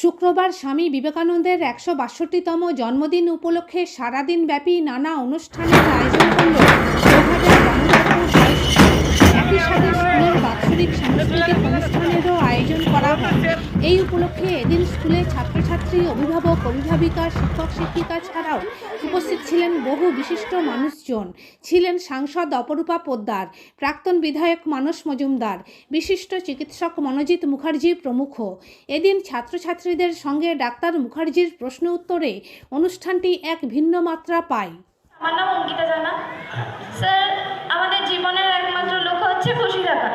শুক্রবার স্বামী বিবেকানন্দের একশো বাষট্টিতম জন্মদিন উপলক্ষে সারাদিনব্যাপী নানা অনুষ্ঠানের আয়োজন করল। একই সাথে স্কুলের বাৎসরিক সাংস্কৃতিক অনুষ্ঠানেরও আয়োজন করা হয় এই উপলক্ষে এদিন স্কুলে ছাত্রছাত্রী অভিভাবক অভিভাবিকা শিক্ষক শিক্ষিকা ছাড়াও উপস্থিত ছিলেন বহু বিশিষ্ট মানুষজন। ছিলেন সাংসদ অপরূপা পোদ্দার প্রাক্তন বিধায়ক মানস মজুমদার বিশিষ্ট চিকিৎসক মনোজিৎ মুখার্জি প্রমুখ। এদিন ছাত্রছাত্রীদের সঙ্গে ডাক্তার মুখার্জির প্রশ্ন উত্তরে অনুষ্ঠানটি এক ভিন্ন মাত্রা পায়। আমার নাম অঙ্কিতা জানা। স্যার আমাদের জীবনের একমাত্র লক্ষ্য হচ্ছে খুশি থাকা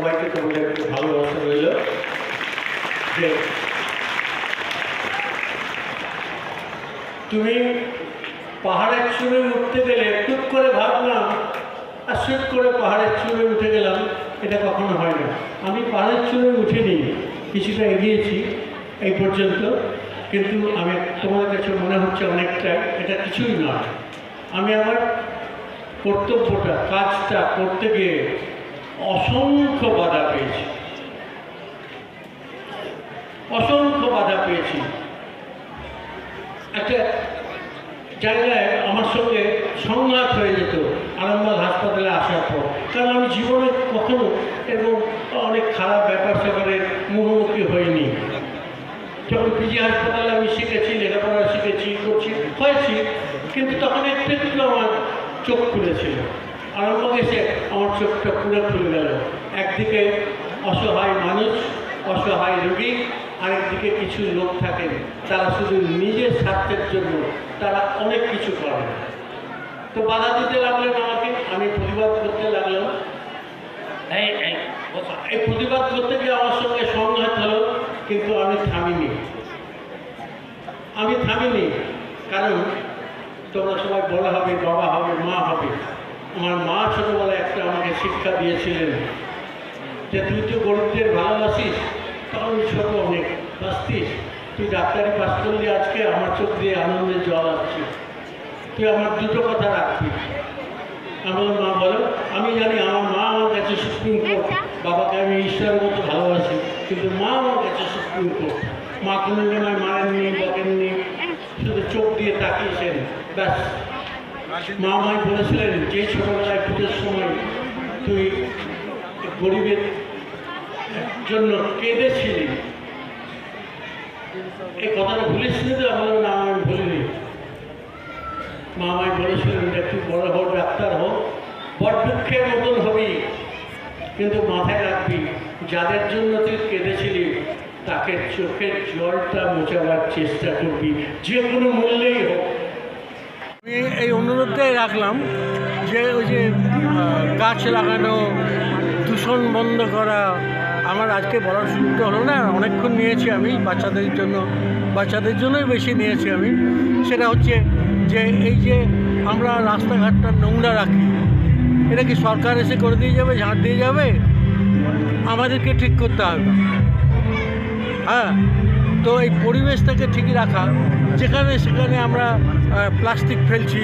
সবাইকে তোমাদের একটু ভালোবাসা রইল। যে তুমি পাহাড়ের চূড়ে উঠতে গেলে টুক করে ভাবলাম, আর শুট করে পাহাড়ের চূড়ে উঠে গেলাম, এটা কখনো হয় না। আমি পাহাড়ের চূড়ে উঠিনি, কিছুটা এগিয়েছি এই পর্যন্ত, কিন্তু আমি তোমার কাছে মনে হচ্ছে অনেকটা, এটা কিছুই নয়। আমি আমার কর্তব্যটা, কাজটা করতে গিয়ে অসংখ্য বাধা পেয়েছি। অসংখ্য বাধা পেয়েছি। একটা জায়গায় আমার সঙ্গে সংঘাত হয়ে যেত, আরামবাগ হাসপাতালে আসার পর। কারণ আমি জীবনে কখনো এবং অনেক খারাপ ব্যাপার স্যাপারের মুখোমুখি হইনি। যখন পিজি হাসপাতালে আমি শিখেছি, লেখাপড়া শিখেছি, করছি, হয়েছি, কিন্তু তখন একটু আমার চোখ খুলেছিল। আরামবাগ এসে আমার চোখটা পুরো খুলে গেল। একদিকে অসহায় মানুষ অসহায় রোগী আরেকদিকে কিছু লোক থাকেন। তারা শুধু নিজের স্বার্থের জন্য তারা অনেক কিছু করেন। তো বাধা দিতে লাগলেন আমাকে আমি প্রতিবাদ করতে লাগলাম। এই প্রতিবাদ করতে গিয়ে আমার সঙ্গে সংঘাত হলো কিন্তু আমি থামিনি। আমি থামিনি কারণ তোমরা সবাই বড় হবে বাবা হবে মা হবে। আমার মা ছোটোবেলায় একটা আমাকে শিক্ষা দিয়েছিলেন যে তুই তো গরিবদের ভালোবাসিস তখন ছোট অনেক বাঁচতিস। তুই ডাক্তারি পাস করলি আজকে, আমার চোখ দিয়ে আনন্দের জল আসছে। তুই আমার দুটো কথা রাখবি। আমার মা বলো, আমি জানি আমার মা আমার কাছে সুপ্রিম কোর্ট। বাবাকে আমি ঈশ্বরের মতো ভালোবাসি, কিন্তু মা আমার কাছে সুপ্রিম কোর্ট। মা কোনোদিন আমায় মারেননি বকেননি। শুধু চোখ দিয়ে তাকিয়েছেন, ব্যাস। মা আমায় বলেছিলেন, যে ছোটোবেলায় পুজোর সময় তুই গরিবের জন্য কেঁদেছিলি? এই কথাটা ভুলেছিলি তো? আমার না, আমি ভুলিনি। মা আমায় বলেছিলেন তুই বড় হোক ডাক্তার হোক বড় দুঃখের মতন হবি, কিন্তু মাথায় রাখবি, যাদের জন্য তুই কেঁদেছিলি, তাকে চোখের জলটা মোচাবার চেষ্টা করবি, যে কোনো মূল্যেই হোক। আমি এই অনুরোধটাই রাখলাম যে ওই যে গাছ লাগানো, দূষণ বন্ধ করা, আমার আজকে বলার সুযোগটা হলো না, অনেকক্ষণ নিয়েছি আমি, বাচ্চাদের জন্য, বাচ্চাদের জন্যই বেশি নিয়েছি আমি। সেটা হচ্ছে যে, এই যে আমরা রাস্তাঘাটটা নোংরা রাখি, এটা কি সরকার এসে করে দিয়ে যাবে, ঝাঁট দিয়ে যাবে? আমাদেরকে ঠিক করতে হবে। হ্যাঁ তো এই পরিবেশটাকে ঠিকই রাখা যেখানে সেখানে আমরা প্লাস্টিক ফেলছি,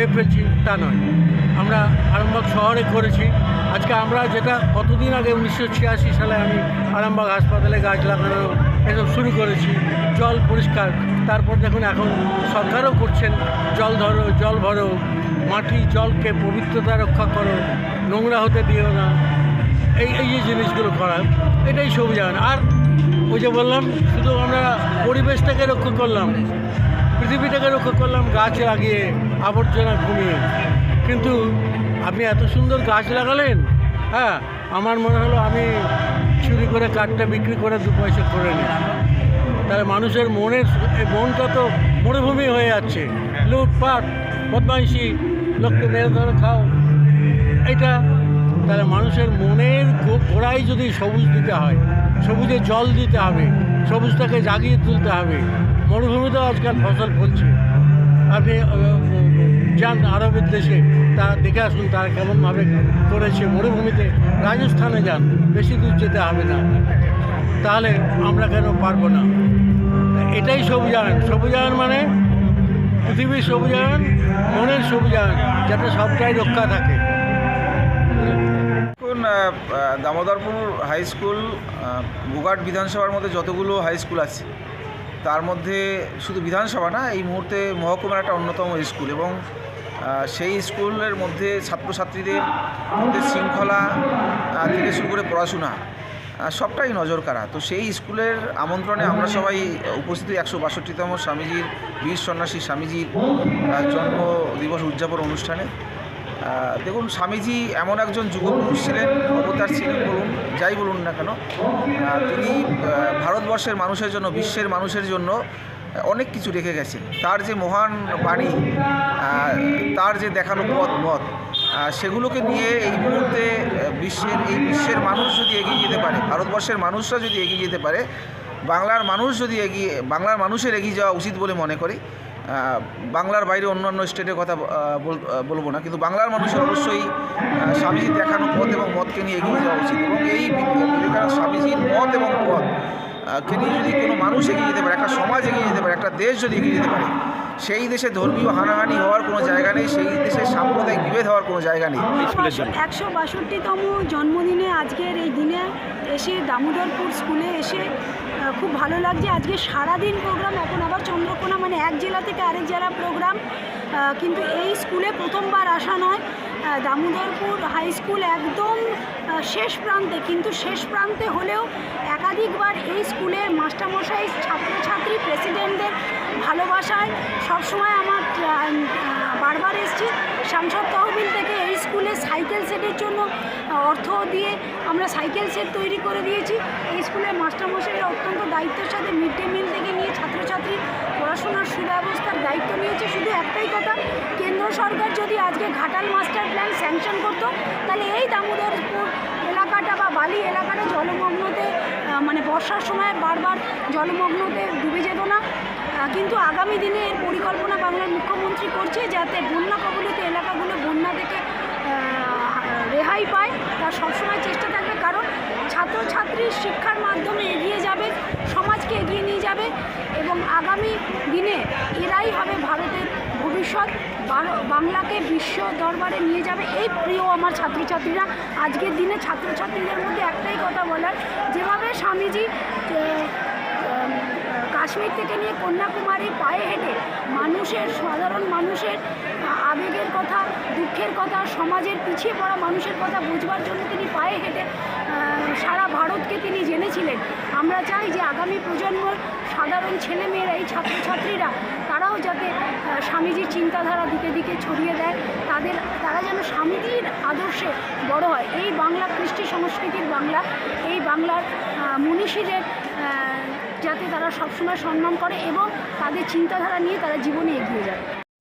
এ ফেলছি, তা নয়। আমরা আরামবাগ শহরে করেছি। আজকে আমরা যেটা কতদিন আগে উনিশশো ছিয়াশি সালে আমি আরামবাগ হাসপাতালে গাছ লাগানো এসব শুরু করেছি, জল পরিষ্কার। তারপর দেখুন এখন সরকারও করছেন, জল ধরো, জল ভরো, মাটি, জলকে পবিত্রতা রক্ষা করো, নোংরা হতে দিও না। এই এই যে জিনিসগুলো করা, এটাই সবুজায়ন। আর ওই যে বললাম, শুধু আমরা পরিবেশটাকে রক্ষা করলাম, পৃথিবীটাকে রক্ষা করলাম গাছ লাগিয়ে আবর্জনা কমিয়ে কিন্তু আপনি এত সুন্দর গাছ লাগালেন হ্যাঁ আমার মনে হলো আমি চুরি করে কাঠটা বিক্রি করে দু পয়সা করে নিই। তাহলে মানুষের মনের মনটা তো মরুভূমি হয়ে যাচ্ছে। লুটপাট, বদমাইশি, লোককে মেরে ধরে খাও। এটা তাহলে মানুষের মনের গো- গোড়ায় যদি সবুজ দিতে হয়, সবুজে জল দিতে হবে, সবুজটাকে জাগিয়ে তুলতে হবে, মরুভূমিতেও আজকাল ফসল ফলছে। আপনি যান আরবের দেশে, তা দেখে আসুন তারা কেমনভাবে করেছে মরুভূমিতে। রাজস্থানে যান, বেশি দূর যেতে হবে না। তাহলে আমরা কেন পারব না? এটাই সবুজায়ন। সবুজায়ন মানে পৃথিবীর সবুজায়ন, মনের সবুজায়ন, যাতে সবটাই রক্ষা থাকে। দামোদরপুর হাই স্কুল গোঘাট বিধানসভার মধ্যে যতগুলো হাই স্কুল আছে, তার মধ্যে শুধু বিধানসভা না, এই মুহূর্তে মহকুমার একটা অন্যতম স্কুল এবং সেই স্কুলের মধ্যে ছাত্রছাত্রীদের মধ্যে শৃঙ্খলা থেকে শুরু করে পড়াশোনা সবটাই নজর কাড়া তো সেই স্কুলের আমন্ত্রণে আমরা সবাই উপস্থিত, একশো বাষট্টিতম স্বামীজির, বীর সন্ন্যাসী স্বামীজির জন্ম দিবস উদযাপন অনুষ্ঠানে। দেখুন, স্বামীজি এমন একজন যুগপুরুষ ছিলেন, অবতার ছিলেন বলুন, যাই বলুন না কেন তিনি ভারতবর্ষের মানুষের জন্য, বিশ্বের মানুষের জন্য অনেক কিছু রেখে গেছেন। তার যে মহান বাণী তার যে দেখানো পথ মত সেগুলোকে নিয়ে এই মুহূর্তে বিশ্বের, এই বিশ্বের মানুষ যদি এগিয়ে যেতে পারে, ভারতবর্ষের মানুষরা যদি এগিয়ে যেতে পারে, বাংলার মানুষ যদি এগিয়ে, বাংলার মানুষের এগিয়ে যাওয়া উচিত বলে মনে করি বাংলার বাইরে অন্যান্য স্টেটের কথা বলব না কিন্তু বাংলার মানুষের অবশ্যই স্বামীজি দেখানো পথ এবং মতকে নিয়ে এগিয়ে যাওয়া উচিত। এবং এই বিবেকানন্দ স্বামীজির মত এবং পথ কে নিয়ে যদি কোনো মানুষ এগিয়ে যেতে পারে একটা সমাজ এগিয়ে যেতে পারে একটা দেশ যদি এগিয়ে যেতে পারে সেই দেশে ধর্মীয় হানাহানি হওয়ার কোনো জায়গা নেই সেই দেশে সাম্প্রদায়িক বিভেদ হওয়ার কোনো জায়গা নেই। একশো বাষট্টিতম জন্মদিনে আজকের এই দিনে এসে দামোদরপুর স্কুলে এসে খুব ভালো লাগছে। আজকে সারাদিন প্রোগ্রাম এখন আবার চন্দ্রকোনা মানে এক জেলা থেকে আরেক জেলা প্রোগ্রাম কিন্তু এই স্কুলে প্রথমবার আসা নয়। দামোদরপুর হাই স্কুল একদম শেষ প্রান্তে। কিন্তু শেষ প্রান্তে হলেও একাধিকবার এই স্কুলের মাস্টারমশাই, ছাত্রছাত্রী প্রেসিডেন্টদের ভালোবাসায় সবসময় আমার বারবার এসছি। সাংসদ তহবিল থেকে এই স্কুলে সাইকেল সেটের জন্য অর্থ দিয়ে আমরা সাইকেল সেট তৈরি করে দিয়েছি। এই স্কুলের মাস্টারমশাইরা অত্যন্ত দায়িত্বের সাথে মিড ডে মিল থেকে নিয়ে ছাত্রছাত্রীর পড়াশোনার সুব্যবস্থার দায়িত্ব নিয়েছে। শুধু একটাই কথা, কেন্দ্র সরকার যদি আজকে ঘাটাল মাস্টার প্ল্যান স্যাংশন করতো, তাহলে এই দামোদরপুর এলাকাটা বা বালি এলাকাটা জলমগ্নতে মানে বর্ষার সময় বারবার জলমগ্নতে ডুবে যেত না। কিন্তু আগামী দিনে এর পরিকল্পনা বাংলার মুখ্যমন্ত্রী করছে যাতে বন্যা কবলিত এলাকাগুলো বন্যা থেকে রেহাই পায়, তার সবসময় চেষ্টা থাকবে কারণ ছাত্রছাত্রীর শিক্ষার মাধ্যমে এগিয়ে যাবে, সমাজকে এগিয়ে নিয়ে যাবে এবং আগামী দিনে এরাই হবে ভারতের ভবিষ্যৎ। বাংলাকে বিশ্ব দরবারে নিয়ে যাবে এই প্রিয় আমার ছাত্রছাত্রীরা। আজকের দিনে ছাত্রছাত্রীদের মধ্যে একটাই কথা বলার, যেভাবে স্বামীজি কাশ্মীর থেকে নিয়ে কন্যাকুমারী পায়ে হেঁটে মানুষের, সাধারণ মানুষের আবেগের কথা, দুঃখের কথা, সমাজের পিছিয়ে পড়া মানুষের কথা বুঝবার জন্য তিনি পায়ে হেঁটে সারা ভারতকে তিনি জেনেছিলেন। আমরা চাই যে আগামী প্রজন্মর সাধারণ ছেলেমেয়েরা, এই ছাত্রছাত্রীরা, তারাও যাতে স্বামীজির চিন্তাধারা দিকে দিকে ছড়িয়ে দেয়। তাদের, তারা যেন স্বামীজির আদর্শে বড় হয়। এই বাংলা কৃষ্টি সংস্কৃতির বাংলা, এই বাংলার মনীষীদের যাতে তারা সবসময় সম্মান করে এবং তাদের চিন্তাধারা নিয়ে তারা জীবনে এগিয়ে যায়।